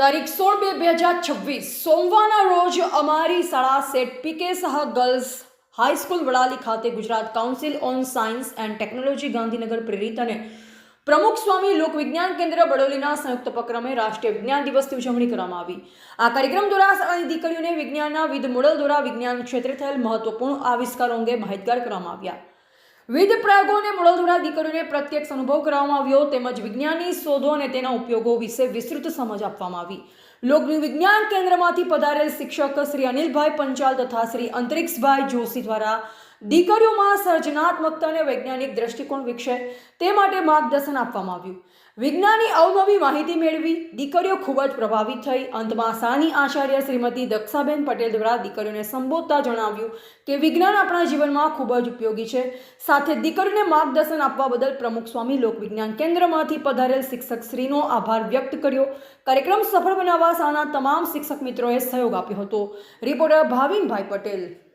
તારીખ સોળ બે બે હજાર છવ્વીસ, સોમવારના રોજ અમારી શાળા Shet P K Shah Girls High School Vadali ખાતે Gujarat Council on Science and Technology Gandhinagar પ્રેરિત અને પ્રમુખ સ્વામી લોક વિજ્ઞાન કેન્દ્ર બડોલીના સંયુક્ત ઉપક્રમે રાષ્ટ્રીય વિજ્ઞાન દિવસની ઉજવણી કરવામાં આવી. આ કાર્યક્રમ દ્વારા શાળાની દીકરીઓને વિજ્ઞાનના વિધ મોડલ દ્વારા વિજ્ઞાન ક્ષેત્રે થયેલ મહત્વપૂર્ણ આવિષ્કારો અંગે માહિતગાર કરવામાં આવ્યા. વિવિધ પ્રયોગોને અને મોડલ દીકરીઓને પ્રત્યક્ષ અનુભવ કરવામાં આવ્યો. તેમજ વિજ્ઞાનની શોધો અને તેના ઉપયોગો વિશે વિસ્તૃત સમજ આપવામાં આવી. લોકની વિજ્ઞાન કેન્દ્રમાંથી પધારેલ શિક્ષક શ્રી અનિલભાઈ પંચાલ તથા શ્રી અંતરિક્ષભાઈ જોશી દ્વારા દીકરીઓમાં સર્જનાત્મકતા અને વૈજ્ઞાનિક દ્રષ્ટિકોણ વિકસે તે માટે માર્ગદર્શન આપવામાં આવ્યું. વિજ્ઞાનની અવનવી માહિતી મેળવી દીકરીઓ ખૂબ જ પ્રભાવિત થઈ. અંતમાં સાની આચાર્ય શ્રીમતી દક્ષાબેન પટેલ દ્વારા દીકરીઓને સંબોધતા જણાવ્યું કે વિજ્ઞાન આપણા જીવનમાં ખૂબ જ ઉપયોગી છે. સાથે દીકરીઓને માર્ગદર્શન આપવા બદલ પ્રમુખ સ્વામી લોકવિજ્ઞાન કેન્દ્રમાંથી પધારેલ શિક્ષક શ્રીનો આભાર વ્યક્ત કર્યો. કાર્યક્રમ સફળ બનાવવા સાના તમામ શિક્ષક મિત્રોએ સહયોગ આપ્યો હતો. રિપોર્ટર ભાવિનભાઈ પટેલ.